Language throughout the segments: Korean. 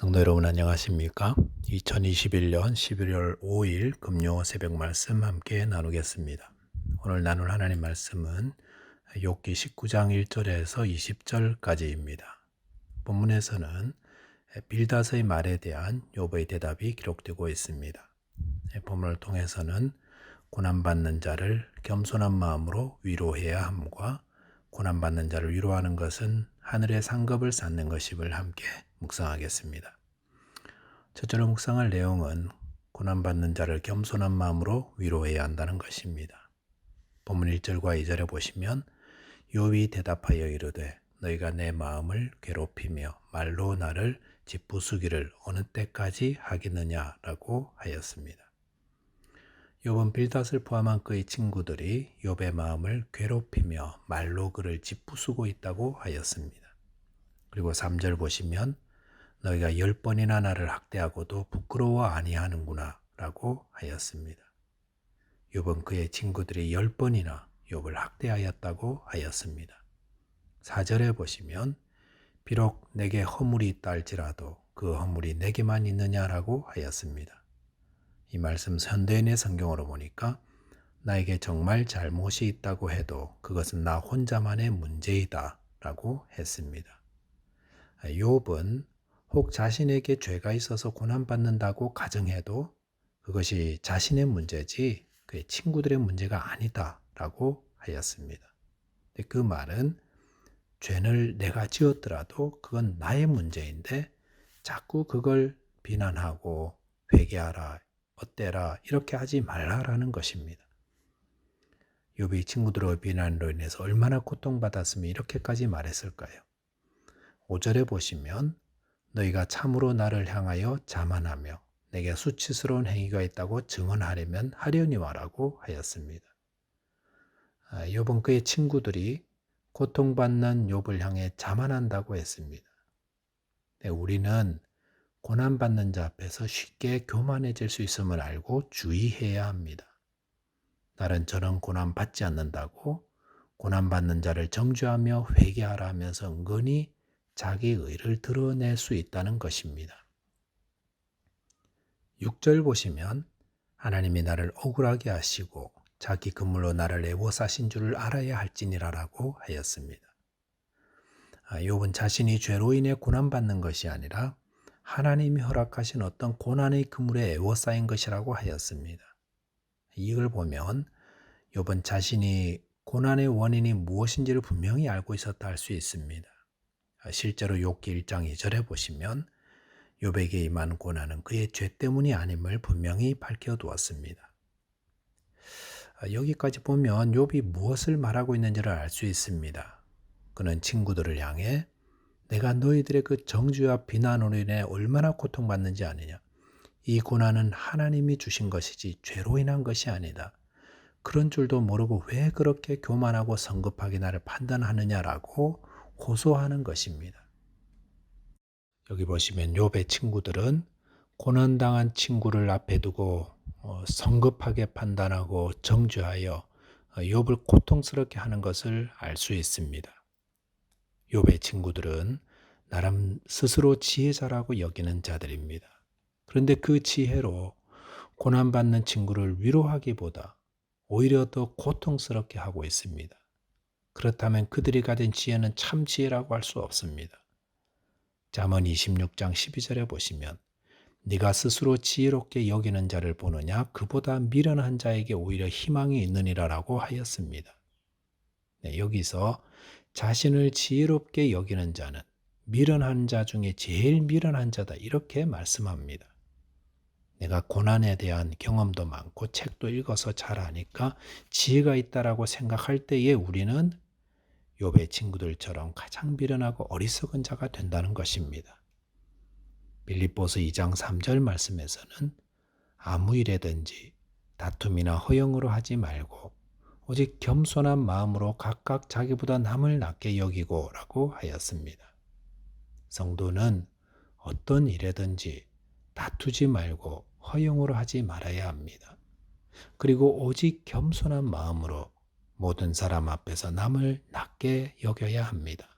성도 여러분 안녕하십니까? 2021년 11월 5일 금요 새벽 말씀 함께 나누겠습니다. 오늘 나눌 하나님 말씀은 욥기 19장 1절에서 20절까지입니다. 본문에서는 빌닷의 말에 대한 욥의 대답이 기록되고 있습니다. 본문을 통해서는 고난받는 자를 겸손한 마음으로 위로해야 함과 고난받는 자를 위로하는 것은 하늘의 상급을 쌓는 것임을 함께 묵상하겠습니다. 첫째로 묵상할 내용은 고난받는 자를 겸손한 마음으로 위로해야 한다는 것입니다. 본문 1절과 2절에 보시면 욥이 대답하여 이르되 너희가 내 마음을 괴롭히며 말로 나를 짓부수기를 어느 때까지 하겠느냐라고 하였습니다. 욥은 빌닷을 포함한 그의 친구들이 욥의 마음을 괴롭히며 말로 그를 짓부수고 있다고 하였습니다. 그리고 3절 보시면 너희가 열 번이나 나를 학대하고도 부끄러워 아니하는구나 라고 하였습니다. 욥은 그의 친구들이 열 번이나 욥을 학대하였다고 하였습니다. 4절에 보시면 비록 내게 허물이 있다 할지라도 그 허물이 내게만 있느냐라고 하였습니다. 이 말씀 현대인의 성경으로 보니까 나에게 정말 잘못이 있다고 해도 그것은 나 혼자만의 문제이다 라고 했습니다. 욥은 혹 자신에게 죄가 있어서 고난받는다고 가정해도 그것이 자신의 문제지 그의 친구들의 문제가 아니다 라고 하였습니다. 그 말은 죄를 내가 지었더라도 그건 나의 문제인데 자꾸 그걸 비난하고 회개하라, 어때라 이렇게 하지 말라라는 것입니다. 욥이 친구들의 비난으로 인해서 얼마나 고통받았으면 이렇게까지 말했을까요? 5절에 보시면 너희가 참으로 나를 향하여 자만하며 내게 수치스러운 행위가 있다고 증언하려면 하려니와라고 하였습니다. 아, 그의 친구들이 고통받는 욥을 향해 자만한다고 했습니다. 네, 우리는 고난받는 자 앞에서 쉽게 교만해질 수 있음을 알고 주의해야 합니다. 나는 저런 고난 받지 않는다고 고난받는 자를 정죄하며 회개하라 하면서 은근히 자기 의를 드러낼 수 있다는 것입니다. 6절 보시면 하나님이 나를 억울하게 하시고 자기 근물로 나를 애워싸신 줄을 알아야 할지니라라고 하였습니다. 아, 욥은 자신이 죄로 인해 고난받는 것이 아니라 하나님이 허락하신 어떤 고난의 그물에 애워싸인 것이라고 하였습니다. 이걸 보면 욥은 자신이 고난의 원인이 무엇인지를 분명히 알고 있었다 할 수 있습니다. 실제로 욥기 1장 2절에 보시면 욥에게 임한 고난은 그의 죄 때문이 아님을 분명히 밝혀 두었습니다. 아, 여기까지 보면 욥이 무엇을 말하고 있는지를 알 수 있습니다. 그는 친구들을 향해 내가 너희들의 그 정죄와 비난으로 인해 얼마나 고통받는지 아느냐. 이 고난은 하나님이 주신 것이지 죄로 인한 것이 아니다. 그런 줄도 모르고 왜 그렇게 교만하고 성급하게 나를 판단하느냐라고 고소하는 것입니다. 여기 보시면 욥의 친구들은 고난당한 친구를 앞에 두고 어, 성급하게 판단하고 정죄하여 어, 욥을 고통스럽게 하는 것을 알 수 있습니다. 욥의 친구들은 나름 스스로 지혜자라고 여기는 자들입니다. 그런데 그 지혜로 고난받는 친구를 위로하기보다 오히려 더 고통스럽게 하고 있습니다. 그렇다면 그들이 가진 지혜는 참 지혜라고 할 수 없습니다. 잠언 26장 12절에 보시면 네가 스스로 지혜롭게 여기는 자를 보느냐 그보다 미련한 자에게 오히려 희망이 있느니라라고 하였습니다. 네, 여기서 자신을 지혜롭게 여기는 자는 미련한 자 중에 제일 미련한 자다 이렇게 말씀합니다. 내가 고난에 대한 경험도 많고 책도 읽어서 잘 아니까 지혜가 있다라고 생각할 때에 우리는 욥의 친구들처럼 가장 미련하고 어리석은 자가 된다는 것입니다. 빌립보서 2장 3절 말씀에서는 아무 일에든지 다툼이나 허영으로 하지 말고 오직 겸손한 마음으로 각각 자기보다 남을 낮게 여기고라고 하였습니다. 성도는 어떤 일에든지 다투지 말고 허영으로 하지 말아야 합니다. 그리고 오직 겸손한 마음으로 모든 사람 앞에서 남을 낮게 여겨야 합니다.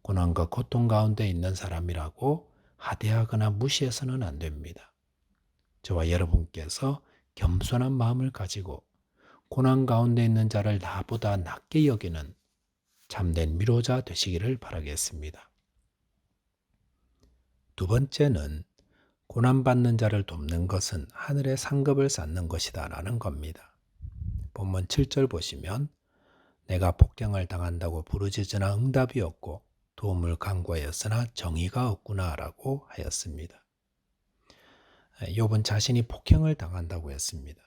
고난과 고통 가운데 있는 사람이라고 하대하거나 무시해서는 안 됩니다. 저와 여러분께서 겸손한 마음을 가지고 고난 가운데 있는 자를 나보다 낮게 여기는 참된 미로자 되시기를 바라겠습니다. 두 번째는 고난받는 자를 돕는 것은 하늘의 상급을 쌓는 것이다 라는 겁니다. 본문 7절 보시면 내가 폭경을 당한다고 부르짖으나 응답이 없고 도움을 간구하였으나 정의가 없구나 라고 하였습니다. 욥은 자신이 폭행을 당한다고 했습니다.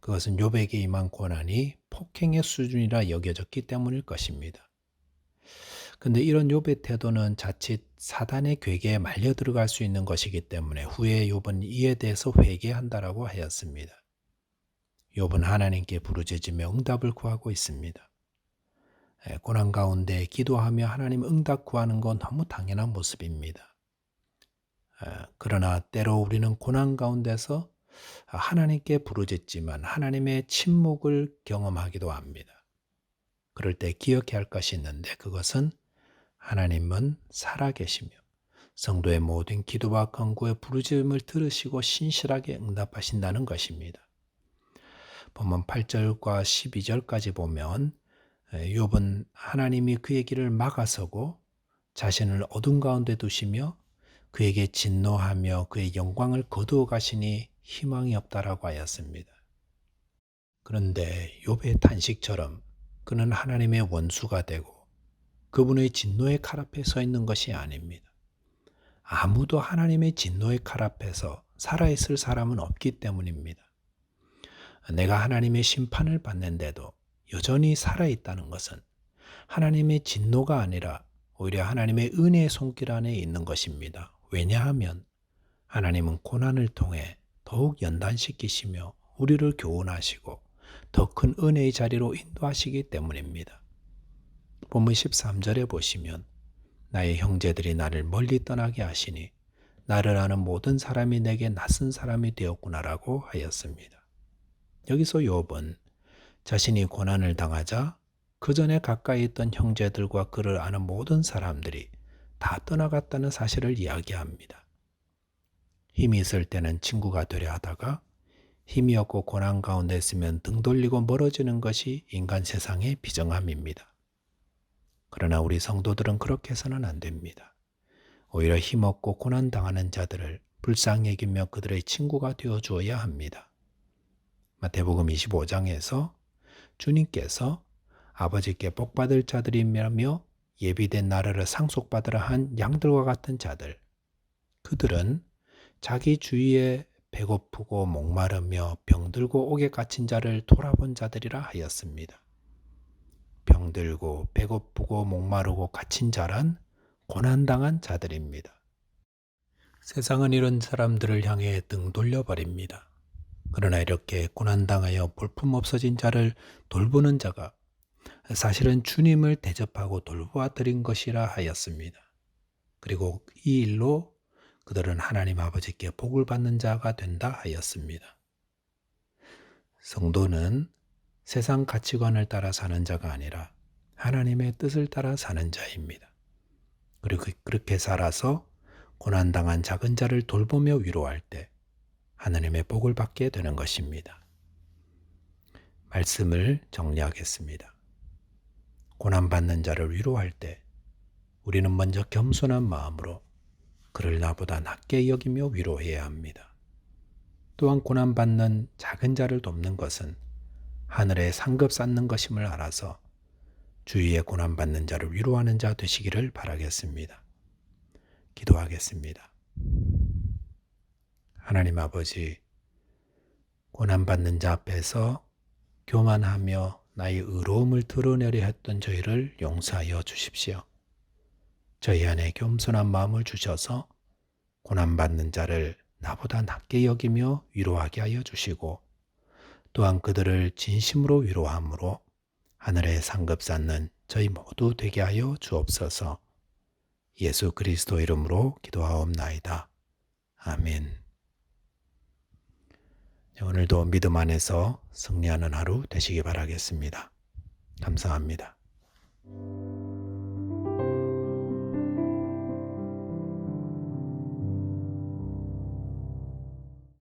그것은 욥에게 임한 고난이 폭행의 수준이라 여겨졌기 때문일 것입니다. 근데 이런 욥의 태도는 자칫 사단의 괴계에 말려 들어갈 수 있는 것이기 때문에 후에 욥은 이에 대해서 회개한다라고 하였습니다. 욥은 하나님께 부르짖으며 응답을 구하고 있습니다. 고난 가운데 기도하며 하나님 응답 구하는 건 너무 당연한 모습입니다. 그러나 때로 우리는 고난 가운데서 하나님께 부르짖지만 하나님의 침묵을 경험하기도 합니다. 그럴 때 기억해야 할 것이 있는데 그것은 하나님은 살아계시며 성도의 모든 기도와 간구의 부르짖음을 들으시고 신실하게 응답하신다는 것입니다. 본문 8절과 12절까지 보면 욥은 하나님이 그의 길을 막아서고 자신을 어둠 가운데 두시며 그에게 진노하며 그의 영광을 거두어 가시니 희망이 없다라고 하였습니다. 그런데 욥의 탄식처럼 그는 하나님의 원수가 되고 그분의 진노의 칼 앞에 서 있는 것이 아닙니다. 아무도 하나님의 진노의 칼 앞에서 살아있을 사람은 없기 때문입니다. 내가 하나님의 심판을 받는데도 여전히 살아있다는 것은 하나님의 진노가 아니라 오히려 하나님의 은혜의 손길 안에 있는 것입니다. 왜냐하면 하나님은 고난을 통해 더욱 연단시키시며 우리를 교훈하시고 더 큰 은혜의 자리로 인도하시기 때문입니다. 본문 13절에 보시면 나의 형제들이 나를 멀리 떠나게 하시니 나를 아는 모든 사람이 내게 낯선 사람이 되었구나라고 하였습니다. 여기서 욥은 자신이 고난을 당하자 그 전에 가까이 있던 형제들과 그를 아는 모든 사람들이 다 떠나갔다는 사실을 이야기합니다. 힘이 있을 때는 친구가 되려 하다가 힘이 없고 고난 가운데 있으면 등 돌리고 멀어지는 것이 인간 세상의 비정함입니다. 그러나 우리 성도들은 그렇게 해서는 안 됩니다. 오히려 힘없고 고난 당하는 자들을 불쌍히 여기며 그들의 친구가 되어 주어야 합니다. 마태복음 25장에서 주님께서 아버지께 복받을 자들이며 예비된 나라를 상속받으라 한 양들과 같은 자들. 그들은 자기 주위에 배고프고 목마르며 병들고 옥에 갇힌 자를 돌아본 자들이라 하였습니다. 병들고 배고프고 목마르고 갇힌 자란 고난당한 자들입니다. 세상은 이런 사람들을 향해 등 돌려버립니다. 그러나 이렇게 고난당하여 볼품 없어진 자를 돌보는 자가 사실은 주님을 대접하고 돌보아 드린 것이라 하였습니다. 그리고 이 일로 그들은 하나님 아버지께 복을 받는 자가 된다 하였습니다. 성도는 세상 가치관을 따라 사는 자가 아니라 하나님의 뜻을 따라 사는 자입니다. 그리고 그렇게 살아서 고난당한 작은 자를 돌보며 위로할 때 하나님의 복을 받게 되는 것입니다. 말씀을 정리하겠습니다. 고난받는 자를 위로할 때 우리는 먼저 겸손한 마음으로 그를 나보다 낮게 여기며 위로해야 합니다. 또한 고난받는 작은 자를 돕는 것은 하늘에 상급 쌓는 것임을 알아서 주위에 고난받는 자를 위로하는 자 되시기를 바라겠습니다. 기도하겠습니다. 하나님 아버지, 고난받는 자 앞에서 교만하며 나의 의로움을 드러내려 했던 저희를 용서하여 주십시오. 저희 안에 겸손한 마음을 주셔서 고난받는 자를 나보다 낮게 여기며 위로하게 하여 주시고 또한 그들을 진심으로 위로함으로 하늘에 상급 쌓는 저희 모두 되게 하여 주옵소서 예수 그리스도 이름으로 기도하옵나이다. 아멘. 네, 오늘도 믿음 안에서 승리하는 하루 되시기 바라겠습니다. 감사합니다.